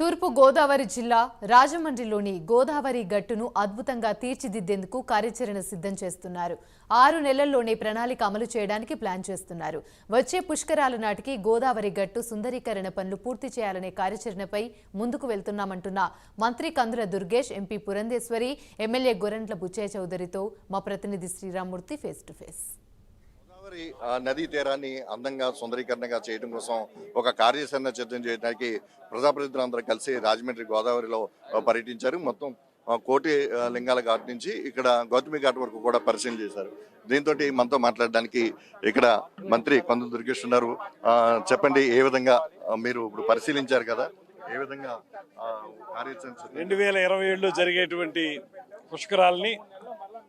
తూర్పు గోదావరి జిల్లా రాజమండ్రిలోని గోదావరి గట్టును అద్భుతంగా తీర్చిదిద్దేందుకు కార్యాచరణ సిద్ధం చేస్తున్నారు. ఆరు నెలల్లోనే ప్రణాళిక అమలు చేయడానికి ప్లాన్ చేస్తున్నారు. వచ్చే పుష్కరాల నాటికి గోదావరి గట్టు సుందరీకరణ పనులు పూర్తి చేయాలనే కార్యాచరణపై ముందుకు వెళ్తున్నామంటున్న మంత్రి కందుల దుర్గేష్ ఎంపీ పురంధేశ్వరి ఎమ్మెల్యే గొరంట్ల బుచ్చయ్య చౌదరితో మా ప్రతినిధి Sriramamurthy face to face. Godavari నదీ తీరాన్ని అందంగా సుందరీకరణగా చేయడం కోసం ఒక కార్యాచరణ సిద్ధం చేయడానికి ప్రజాప్రతినిధులందరూ కలిసి రాజమండ్రి గోదావరిలో పర్యటించారు. మొత్తం కోటి లింగాల ఘాట్ నుంచి ఇక్కడ గౌతమి ఘాట్ వరకు కూడా పరిశీలన చేశారు. దీంతో మనతో మాట్లాడడానికి ఇక్కడ మంత్రి కొంద దుర్గేష్ ఉన్నారు. చెప్పండి ఏ విధంగా మీరు ఇప్పుడు పరిశీలించారు కదా? ఏ విధంగా కార్యాచరణ రెండు వేల ఇరవై ఏడులో జరిగేటువంటి పుష్కరాలని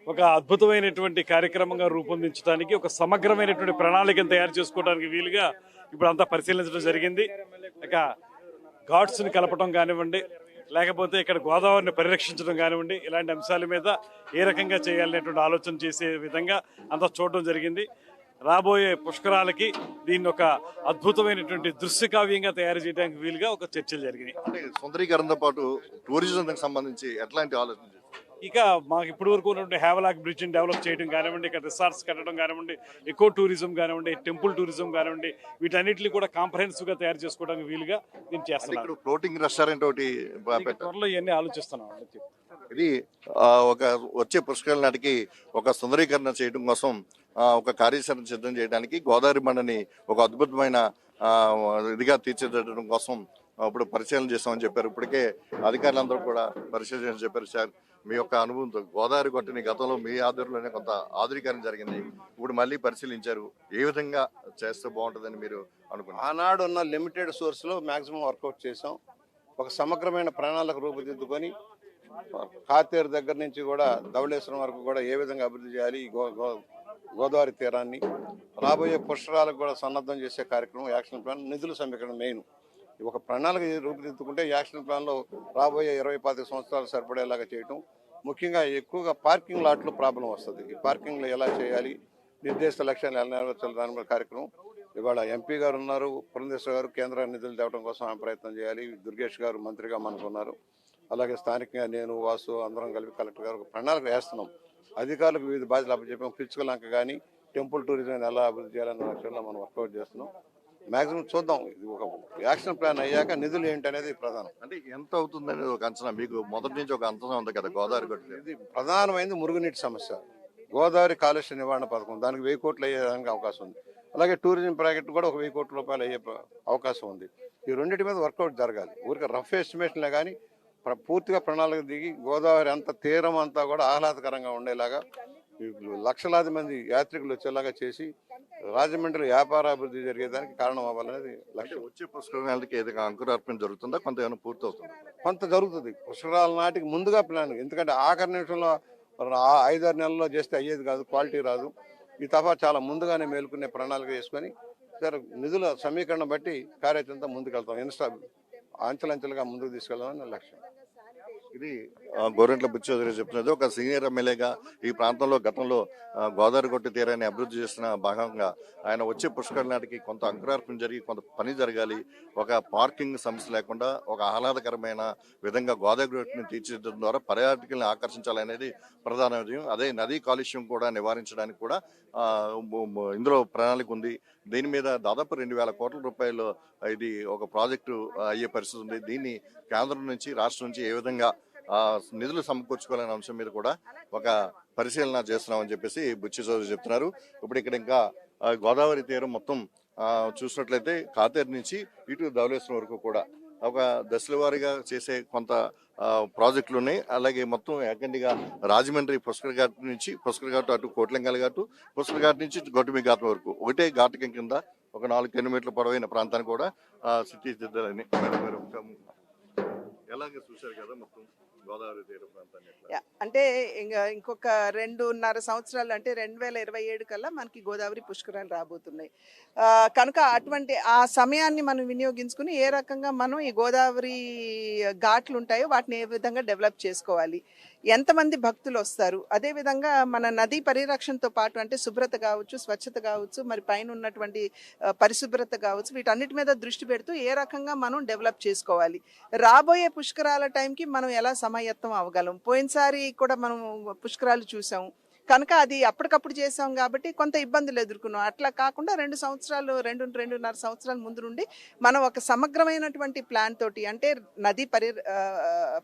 ఒక అద్భుతమైనటువంటి కార్యక్రమంగా రూపొందించడానికి ఒక సమగ్రమైనటువంటి ప్రణాళికను తయారు చేసుకోవడానికి వీలుగా ఇప్పుడు అంతా పరిశీలించడం జరిగింది. ఇక ఘాట్స్ని కలపడం కానివ్వండి లేకపోతే ఇక్కడ గోదావరిని పరిరక్షించడం కానివ్వండి ఇలాంటి అంశాల మీద ఏ రకంగా చేయాలనేటువంటి ఆలోచన చేసే విధంగా అంతా చూడడం జరిగింది. రాబోయే పుష్కరాలకి దీన్ని ఒక అద్భుతమైనటువంటి దృశ్య కావ్యంగా తయారు చేయడానికి వీలుగా ఒక చర్చలు జరిగినాయి. అంటే సుందరీకరణతో పాటు టూరిజంకి సంబంధించి ఎట్లాంటి ఆలోచన ఇక మాకు ఇప్పటి వరకు ఉన్నటువంటి హ్యావలాక్ బ్రిడ్జ్ డెవలప్ చేయడం కానివ్వండి ఇక్కడ రిసార్ట్స్ కట్టడం కానివ్వండి ఎకో టూరిజం కానివ్వండి టెంపుల్ టూరిజం కానివ్వండి వీటన్నిటిని కూడా కాంప్రహెన్సివ్గా తయారు చేసుకోవడానికి వీలుగా దీన్ని చేస్తున్నాం. ఇక్కడ ఫ్లోటింగ్ రెస్టారెంట్ ఒకటి ఇక త్వరలో ఇవన్నీ ఆలోచిస్తున్నాం ఇది ఒక వచ్చే పుష్కరాల నాటికి ఒక సుందరీకరణ చేయడం కోసం ఒక కార్యాచరణ సిద్ధం చేయడానికి గోదావరి బండని ఒక అద్భుతమైన ఇదిగా తీర్చిదిద్దడం కోసం ఆ, ఇప్పుడు పరిశీలన చేస్తామని చెప్పారు. ఇప్పటికే అధికారులందరూ కూడా పరిశీలన చెప్పారు సార్. మీ యొక్క అనుభవంతో గోదావరి గొట్టని గతంలో మీ ఆధ్వర్యంలోనే కొంత ఆధునీకరణ జరిగింది. ఇప్పుడు మళ్ళీ పరిశీలించారు. ఏ విధంగా చేస్తే బాగుంటుందని మీరు అనుకున్నారు? ఆనాడు ఉన్న లిమిటెడ్ సోర్స్లో మ్యాక్సిమం వర్కౌట్ చేసాం ఒక సమగ్రమైన ప్రణాళిక రూపుదిద్దుకొని కాతేరు దగ్గర నుంచి కూడా ధవళేశ్వరం వరకు కూడా ఏ విధంగా అభివృద్ధి చేయాలి ఈ గో గో- గోదావరి తీరాన్ని. రాబోయే పుష్కరాలకు కూడా సన్నద్ధం చేసే కార్యక్రమం యాక్షన్ ప్లాన్ నిధుల సమీకరణ మెయిన్. ఒక ప్రణాళిక రూపుదిద్దుకుంటే యాక్షన్ ప్లాన్లో రాబోయే ఇరవై పాతిక సంవత్సరాలు సరిపడేలాగా చేయటం. ముఖ్యంగా ఎక్కువగా పార్కింగ్ లాట్లు ప్రాబ్లం వస్తుంది. ఈ పార్కింగ్లో ఎలా చేయాలి? నిర్దేశిత లక్ష్యాలు ఎలా నెరవేర్చాలి దాని కార్యక్రమం. ఇవాళ ఎంపీ గారు ఉన్నారు. పురంధేశ్వర గారు కేంద్ర నిధులు తేవడం కోసం ఆమె ప్రయత్నం చేయాలి. దుర్గేష్ గారు మంత్రిగా మనకున్నారు అలాగే స్థానికంగా నేను వాసు అందరం కలిపి కలెక్టర్ గారు ప్రణాళిక వేస్తున్నాం. అధికారులకు వివిధ బాధ్యతలు అప్పచెప్పాం. పిచ్చుక కానీ టెంపుల్ టూరిజం ఎలా అభివృద్ధి చేయాలన్న లక్ష్యంలో మనం వర్కౌట్ చేస్తున్నాం. మాక్సిమం చూద్దాం. ఇది ఒక యాక్షన్ ప్లాన్ అయ్యాక నిధులు ఏంటనేది ప్రధానం. అంటే ఎంత అవుతుందనేది ఒక అంచనా. మీకు మొదటి నుంచి ఒక అంచనా ఉంది కదా గోదావరి కొట్టి ఇది ప్రధానమైనది మురుగునీటి సమస్య. గోదావరి కాలుష్య నివారణ పథకం దానికి వెయ్యి కోట్లు అయ్యేదానికి అవకాశం ఉంది. అలాగే టూరిజం ప్రాజెక్ట్ కూడా ఒక వెయ్యి కోట్ల రూపాయలు అయ్యే అవకాశం ఉంది. ఈ రెండింటి మీద వర్కౌట్ జరగాలి. ఊరికి రఫ్ ఎస్టిమేషన్లే కానీ ప్ర- పూర్తిగా ప్రణాళిక దిగి గోదావరి అంత తీరం అంతా కూడా ఆహ్లాదకరంగా ఉండేలాగా లక్షలాది మంది యాత్రికులు వచ్చేలాగా చేసి రాజమండ్రి వ్యాపార అభివృద్ధి జరిగేదానికి కారణం అవ్వాలనేది లక్ష్యం. వచ్చే పుష్కరాలకి ఏదైనా అంకురార్పణ జరుగుతుందా? కొంత ఏమైనా పూర్తి అవుతుంది? కొంత జరుగుతుంది. పుష్కరాల నాటికి ముందుగా ప్లాన్. ఎందుకంటే ఆఖరి నిమిషంలో ఐదారు నెలల్లో చేస్తే అయ్యేది కాదు క్వాలిటీ రాదు. ఈ తఫా చాలా ముందుగానే మేలుకునే ప్రణాళిక చేసుకొని సరే నిధుల సమీకరణ బట్టి కార్యాచరణతో ముందుకెళ్తాం. ఇన్స్టా అంచెలంచెలుగా ముందుకు తీసుకెళ్దామని లక్ష్యం. ఇది గోరెంట్ల బుచ్చోదరి చెప్తున్నది. ఒక సీనియర్ ఎమ్మెల్యేగా ఈ ప్రాంతంలో గతంలో గోదావరి కొట్టి తీరాన్ని అభివృద్ధి చేసిన భాగంగా ఆయన వచ్చే పుష్కర నాటికి కొంత అంకురార్పణ జరిగి కొంత పని జరగాలి ఒక పార్కింగ్ సమస్య లేకుండా ఒక ఆహ్లాదకరమైన విధంగా గోదావరి కొట్టిని తీర్చిదిద్దడం ద్వారా పర్యాటకులను ఆకర్షించాలనేది ప్రధాన విజయం అదే నదీ కాలుష్యం కూడా నివారించడానికి కూడా ఇందులో ప్రణాళిక ఉంది. దీని మీద దాదాపు రెండు వేల కోట్ల రూపాయలు ఇది ఒక ప్రాజెక్టు అయ్యే పరిస్థితి ఉంది. దీన్ని కేంద్రం నుంచి రాష్ట్రం నుంచి ఏ విధంగా నిధులు సమకూర్చుకోవాలనే అంశం మీద కూడా ఒక పరిశీలన చేస్తున్నామని చెప్పేసి బుచ్చి చౌదరి చెప్తున్నారు. ఇప్పుడు ఇక్కడ ఇంకా గోదావరి తీరం మొత్తం చూసినట్లయితే కాతేరు నుంచి ఇటు ధవళేశ్వరం వరకు కూడా ఒక దశల వారీగా చేసే కొంత ప్రాజెక్టులు ఉన్నాయి. అలాగే మొత్తం ఏకండిగా రాజమండ్రి పుష్కర్ ఘాట్ నుంచి పుష్కర్ ఘాట్ అటు కోట్లింగాల ఘాటు పుష్కర్ ఘాట్ నుంచి గొట్టమి ఘాట్ వరకు ఒకటే ఘాటకం కింద ఒక నాలుగు కిలోమీటర్ల పొడవైన ప్రాంతాన్ని కూడా సిటీ దిద్దాలని మేడం గారు. ఎలాగ చూశారు కదా మొత్తం? గోదావరి తీర ప్రాంతాన్ని అంటే ఇంకా ఇంకొక రెండున్నర సంవత్సరాలు అంటే రెండు వేల ఇరవై ఏడు కల్లా మనకి గోదావరి పుష్కరాలు రాబోతున్నాయి. కనుక అటువంటి ఆ సమయాన్ని మనం వినియోగించుకుని ఏ రకంగా మనం ఈ గోదావరి ఘాట్లు ఉంటాయో వాటిని ఏ విధంగా డెవలప్ చేసుకోవాలి ఎంతమంది భక్తులు వస్తారు అదేవిధంగా మన నదీ పరిరక్షణతో పాటు అంటే శుభ్రత కావచ్చు స్వచ్ఛత కావచ్చు మరి పైన ఉన్నటువంటి పరిశుభ్రత కావచ్చు వీటన్నిటి మీద దృష్టి పెడుతూ ఏ రకంగా మనం డెవలప్ చేసుకోవాలి. రాబోయే పుష్కరాల టైంకి మనం ఎలా సమాయత్తం అవగలం పోయినసారి కూడా మనం పుష్కరాలు చూసాం. కనుక అది అప్పటికప్పుడు చేసాం కాబట్టి కొంత ఇబ్బందులు ఎదుర్కొన్నాం. అట్లా కాకుండా రెండు సంవత్సరాలు రెండు రెండున్నర సంవత్సరాల ముందు నుండి మనం ఒక సమగ్రమైనటువంటి ప్లాన్ తోటి అంటే నది పరి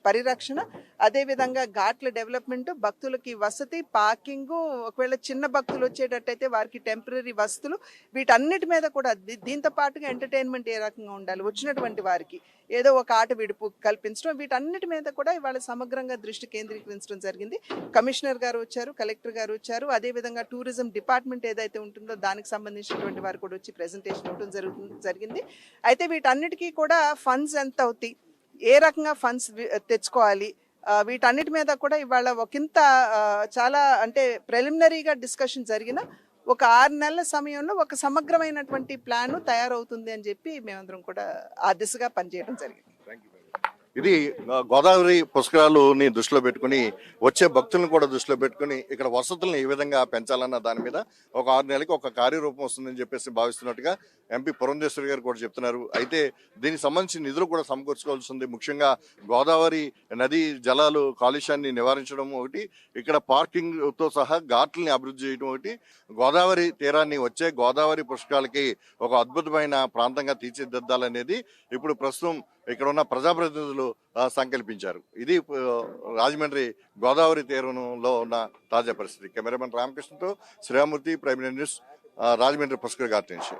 పరిరక్షణ అదేవిధంగా ఘాట్ల డెవలప్మెంట్ భక్తులకి వసతి పార్కింగ్ ఒకవేళ చిన్న భక్తులు వచ్చేటట్టయితే వారికి టెంపరీ వసతులు వీటన్నిటి మీద కూడా దీంతో పాటుగా ఎంటర్టైన్మెంట్ ఏ రకంగా ఉండాలి? వచ్చినటువంటి వారికి ఏదో ఒక ఆట విడుపు కల్పించడం వీటన్నిటి మీద కూడా ఇవాళ సమగ్రంగా దృష్టి కేంద్రీకరించడం జరిగింది. కమిషనర్ గారు వచ్చారు కలెక్టర్ గారు వచ్చారు. అదేవిధంగా టూరిజం డిపార్ట్మెంట్ ఏదైతే ఉంటుందో దానికి సంబంధించినటువంటి వారు కూడా వచ్చి ప్రెజెంటేషన్ ఇవ్వడం జరుగుతుంది జరిగింది. అయితే వీటన్నిటికీ కూడా ఫండ్స్ ఎంత అవుతాయి? ఏ రకంగా ఫండ్స్ తెచ్చుకోవాలి? వీటన్నిటి మీద కూడా ఇవాళ ఒకంత చాలా అంటే ప్రిలిమినరీగా డిస్కషన్ జరిగిన ఒక ఆరు నెలల సమయంలో ఒక సమగ్రమైనటువంటి ప్లాన్ తయారవుతుంది అని చెప్పి మేమందరం కూడా ఆ దిశగా పనిచేయడం జరిగింది. ఇది గోదావరి పుష్కరాలుని దృష్టిలో పెట్టుకుని వచ్చే భక్తులను కూడా దృష్టిలో పెట్టుకుని ఇక్కడ వసతులను ఏ విధంగా పెంచాలన్న దాని మీద ఒక ఆరు నెలలకి ఒక కార్యరూపం వస్తుందని చెప్పేసి భావిస్తున్నట్టుగా ఎంపీ పురంధేశ్వరి గారు కూడా చెప్తున్నారు. అయితే దీనికి సంబంధించి నిధులు కూడా సమకూర్చుకోవాల్సి ఉంది. ముఖ్యంగా గోదావరి నదీ జలాలు కాలుష్యాన్ని నివారించడం ఒకటి ఇక్కడ పార్కింగ్తో సహా ఘాట్లని అభివృద్ధి చేయడం ఒకటి గోదావరి తీరాన్ని వచ్చే గోదావరి పుష్కరాలకి ఒక అద్భుతమైన ప్రాంతంగా తీర్చిదిద్దాలనేది ఇప్పుడు ప్రస్తుతం ఇక్కడ ఉన్న ప్రజాప్రతినిధులు సంకల్పించారు. ఇది రాజమండ్రి గోదావరి తీరంలో ఉన్న తాజా పరిస్థితి. కెమెరామెన్ రామకృష్ణతో శ్రీరామూర్తి ప్రైమ్ న్యూస్ రాజమండ్రి పుష్కర్ గారి నుంచి.